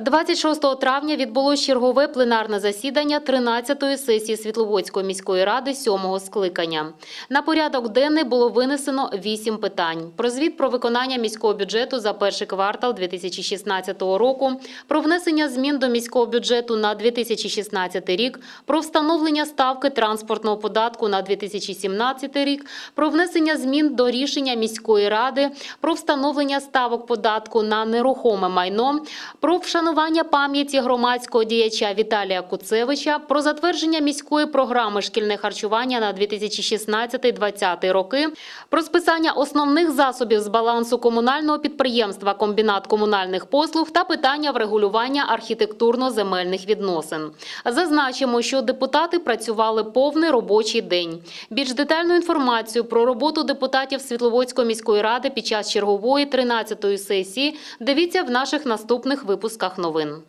26 травня відбулось чергове пленарне засідання 13-ї сесії Світловодської міської ради 7-го скликання. На порядок денний було винесено 8 питань. Про звіт про виконання міського бюджету за перший квартал 2016 року, про внесення змін до міського бюджету на 2016 рік, про встановлення ставки транспортного податку на 2017 рік, про внесення змін до рішення міської ради, про встановлення ставок податку на нерухоме майно, про вшанування пам'яті громадського діяча Віталія Куцевича, про затвердження міської програми шкільне харчування на 2016-2020 роки, про списання основних засобів з балансу комунального підприємства Комбінат комунальних послуг та питання врегулювання архітектурно-земельних відносин. Зазначимо, що депутати працювали повний робочий день. Більш детальну інформацію про роботу депутатів Світловодської міської ради під час чергової 13-ї сесії дивіться в наших наступних випусках новин.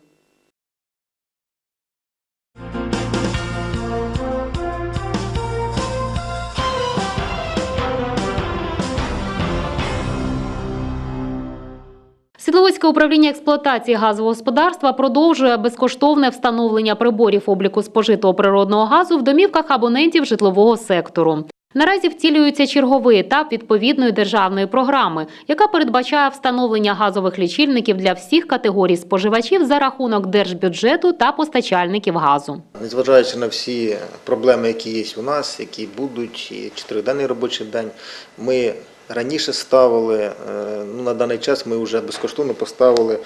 Світловодське управління експлуатації газового господарства продовжує безкоштовне встановлення приборів обліку спожитого природного газу в домівках абонентів житлового сектору. Наразі втілюється черговий етап відповідної державної програми, яка передбачає встановлення газових лічильників для всіх категорій споживачів за рахунок держбюджету та постачальників газу. Незважаючи на всі проблеми, які є у нас, які будуть, і чотириденний робочий день, ми раніше ставили, е, ну, на даний час ми вже безкоштовно поставили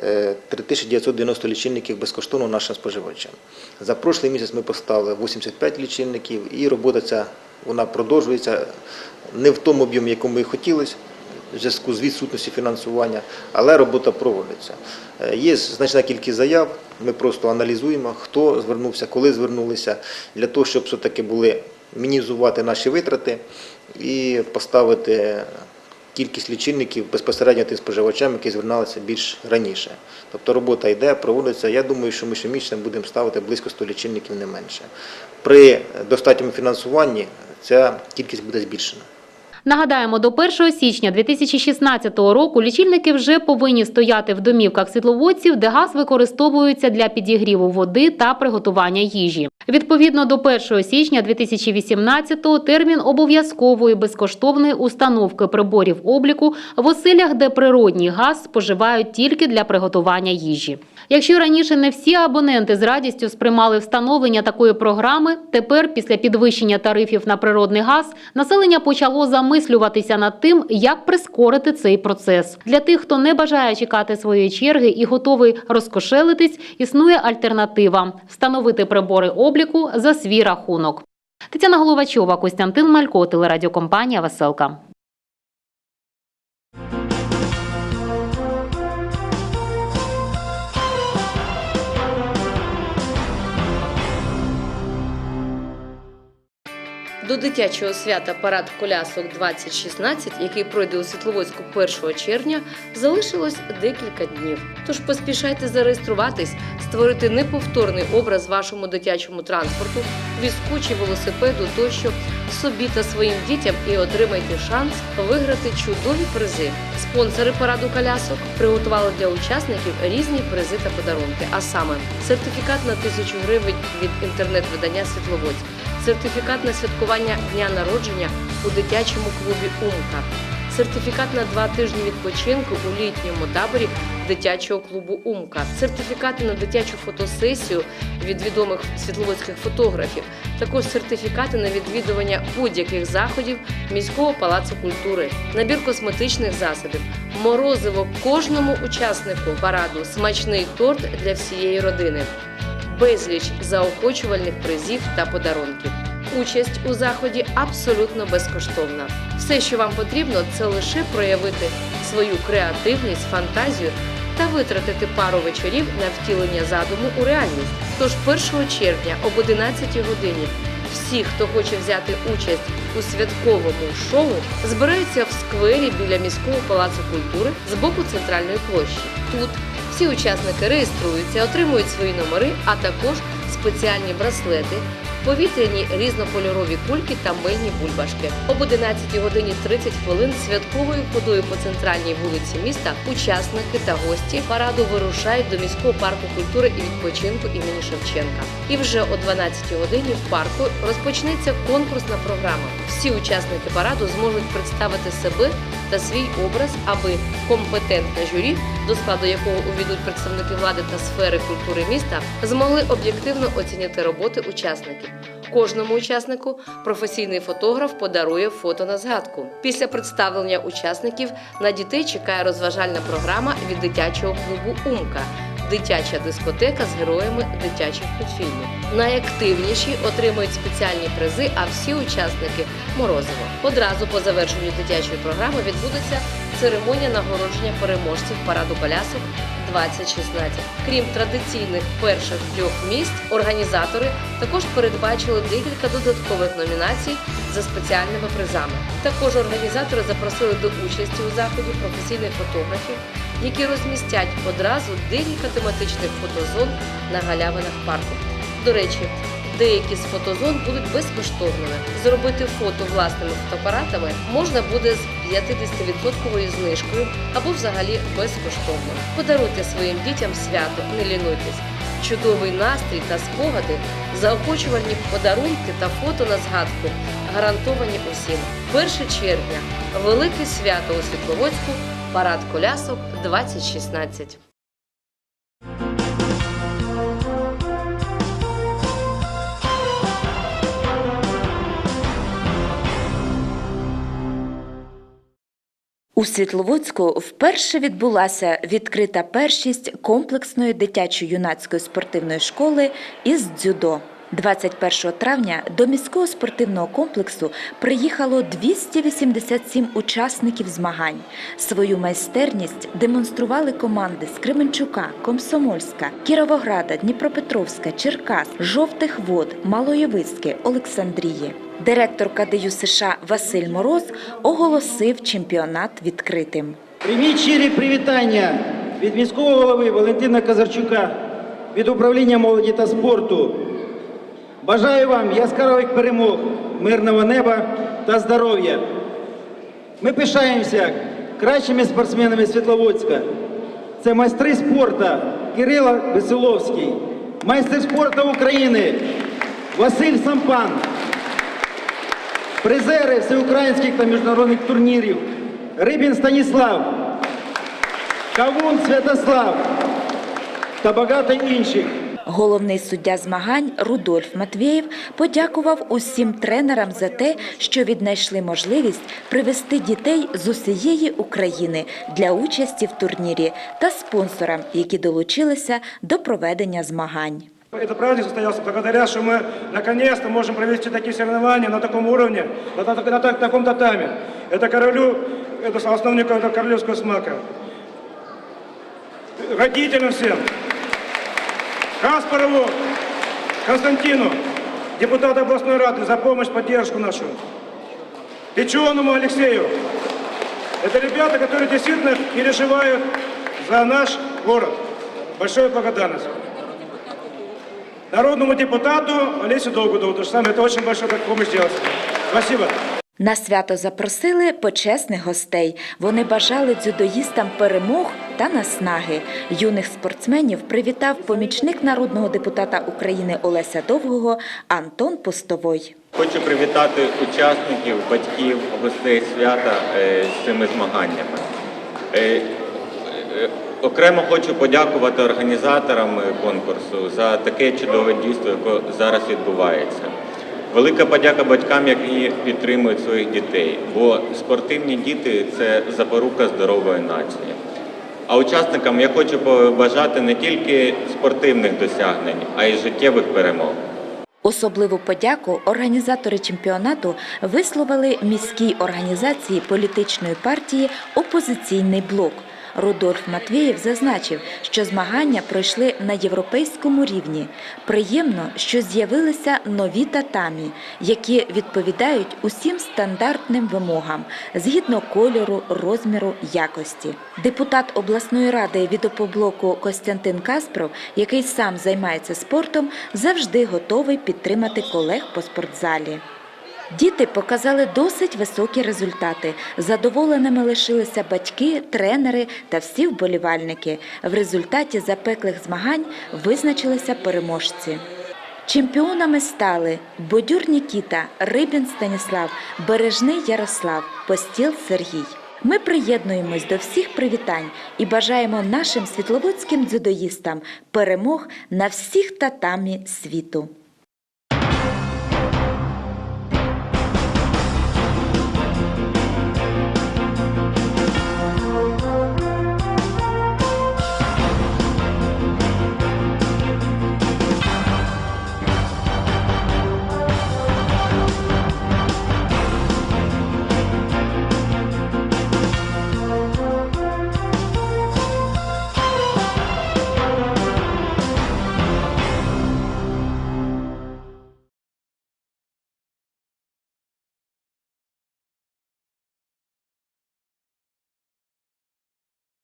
е, 3990 лічильників безкоштовно нашим споживачам. За прошлий місяць ми поставили 85 лічильників і робота ця вона продовжується не в тому об'ємі, якому і хотілося, в зв'язку з відсутністю фінансування, але робота проводиться. Е, Є значна кількість заяв, ми просто аналізуємо, хто звернувся, коли звернулися, для того, щоб все-таки були мінімізувати наші витрати і поставити кількість лічильників безпосередньо тим споживачам, які звернулися більш раніше. Тобто робота йде, проводиться. Я думаю, що ми щомісячно будемо ставити близько 100 лічильників не менше. При достатньому фінансуванні ця кількість буде збільшена. Нагадаємо, до 1 січня 2016 року лічильники вже повинні стояти в домівках світловодців, де газ використовується для підігріву води та приготування їжі. Відповідно до 1 січня 2018-го термін обов'язкової безкоштовної установки приборів обліку в оселях, де природній газ споживають тільки для приготування їжі. Якщо раніше не всі абоненти з радістю сприймали встановлення такої програми, тепер, після підвищення тарифів на природний газ, населення почало замислюватися над тим, як прискорити цей процес. Для тих, хто не бажає чекати своєї черги і готовий розкошелитись, існує альтернатива встановити прибори обліку за свій рахунок. Тетяна Головачова, Костянтин Малько, телерадіокомпанія Веселка. До дитячого свята парад колясок 2016, який пройде у Світловодську 1 червня, залишилось декілька днів. Тож поспішайте зареєструватись, створити неповторний образ вашому дитячому транспорту, візку чи велосипеду тощо собі та своїм дітям і отримайте шанс виграти чудові призи. Спонсори параду колясок приготували для учасників різні призи та подарунки, а саме сертифікат на тисячу гривень від інтернет-видання Світловодськ сертифікат на святкування дня народження у дитячому клубі Умка, сертифікат на два тижні відпочинку у літньому таборі дитячого клубу Умка, сертифікати на дитячу фотосесію від відомих світловодських фотографів, також сертифікати на відвідування будь-яких заходів міського палацу культури, набір косметичних засобів, морозиво кожному учаснику параду, смачний торт для всієї родини безліч заохочувальних призів та подарунків. Участь у заході абсолютно безкоштовна. Все, що вам потрібно, це лише проявити свою креативність, фантазію та витратити пару вечорів на втілення задуму у реальність. Тож 1 червня об 11 годині всі, хто хоче взяти участь у святковому шоу, збираються в сквері біля міського палацу культури з боку центральної площі. Тут всі учасники реєструються, отримують свої номери, а також спеціальні браслети, повітряні різнокольорові кульки та мильні бульбашки. Об 11 годині 30 хвилин святковою ходою по центральній вулиці міста учасники та гості параду вирушають до міського парку культури і відпочинку імені Шевченка. І вже о 12 годині в парку розпочнеться конкурсна програма. Всі учасники параду зможуть представити себе та свій образ, аби компетентне журі, до складу якого увійдуть представники влади та сфери культури міста, змогли об'єктивно оцінити роботи учасників. Кожному учаснику професійний фотограф подарує фото на згадку. Після представлення учасників на дітей чекає розважальна програма від дитячого клубу Умка. Дитяча дискотека з героями дитячих мультфільмів. Найактивніші отримують спеціальні призи, а всі учасники морозиво. Одразу по завершенню дитячої програми відбудеться церемонія нагородження переможців параду колясок 2016. Крім традиційних перших трьох місць, організатори також передбачили декілька додаткових номінацій за спеціальними призами. Також організатори запросили до участі у заході професійних фотографів, які розмістять одразу декілька тематичних фотозон на галявинах парку. До речі, деякі з фотозон будуть безкоштовними. Зробити фото власними фотоапаратами можна буде з 50% знижкою або взагалі безкоштовно. Подаруйте своїм дітям свято, не лінуйтесь. Чудовий настрій та спогади, заохочувальні подарунки та фото на згадку гарантовані усім. 1 червня велике свято у Світловодську, парад колясок 2016. У Світловодську вперше відбулася відкрита першість комплексної дитячо-юнацької спортивної школи із дзюдо. 21 травня до міського спортивного комплексу приїхало 287 учасників змагань. Свою майстерність демонстрували команди з Кременчука, Комсомольська, Кіровограда, Дніпропетровська, Черкас, Жовтих Вод, Малої Олександрії. Директор КДЮ США Василь Мороз оголосив чемпіонат відкритим. Прийміть щирі привітання від міського голови Валентина Казарчука, від управління молоді та спорту. Бажаю вам яскравих перемог, мирного неба та здоров'я. Ми пишаємося кращими спортсменами Світловодська. Це майстри спорту Кирило Веселовський, майстер спорту України Василь Сампан, призери всеукраїнських та міжнародних турнірів Рибін Станіслав, Кавун Святослав та багато інших. Головний суддя змагань Рудольф Матвєєв подякував усім тренерам за те, що віднайшли можливість привести дітей з усієї України для участі в турнірі та спонсорам, які долучилися до проведення змагань. Этот праздник состоялся благодаря, что мы наконец-то можем провести такие соревнования на таком уровне, на, та- на та- таком татаме. Это королю, это основнику этого королевского смака. Родителям всем, Каспарову, Константину, депутату областной рады за помощь, поддержку нашу. Печеному Алексею. Это ребята, которые действительно переживают за наш город. Большая благодарность. Народному депутату Олесю Довгудову, то же самое, это очень большая так помощь На свято запросили почесних гостей. Вони бажали дзюдоїстам перемог та наснаги. Юних спортсменів привітав помічник народного депутата України Олеся Довгого Антон Постовой. Хочу привітати учасників, батьків, гостей свята е, з цими змаганнями. Окремо хочу подякувати організаторам е, конкурсу за таке чудове дійство, яке зараз відбувається. Велика подяка батькам, які підтримують своїх дітей, бо спортивні діти це запорука здорової нації. А учасникам я хочу побажати не тільки спортивних досягнень, а й життєвих перемог. Особливу подяку організатори чемпіонату висловили міській організації політичної партії Опозиційний блок. Рудольф Матвєєв зазначив, що змагання пройшли на європейському рівні. Приємно, що з'явилися нові татамі, які відповідають усім стандартним вимогам згідно кольору, розміру, якості. Депутат обласної ради від опоблоку Костянтин Каспров, який сам займається спортом, завжди готовий підтримати колег по спортзалі. Діти показали досить високі результати. Задоволеними лишилися батьки, тренери та всі вболівальники. В результаті запеклих змагань визначилися переможці. Чемпіонами стали Бодюр Нікіта, Рибін Станіслав, Бережний Ярослав, Постіл Сергій. Ми приєднуємось до всіх привітань і бажаємо нашим світловодським дзюдоїстам перемог на всіх татамі світу.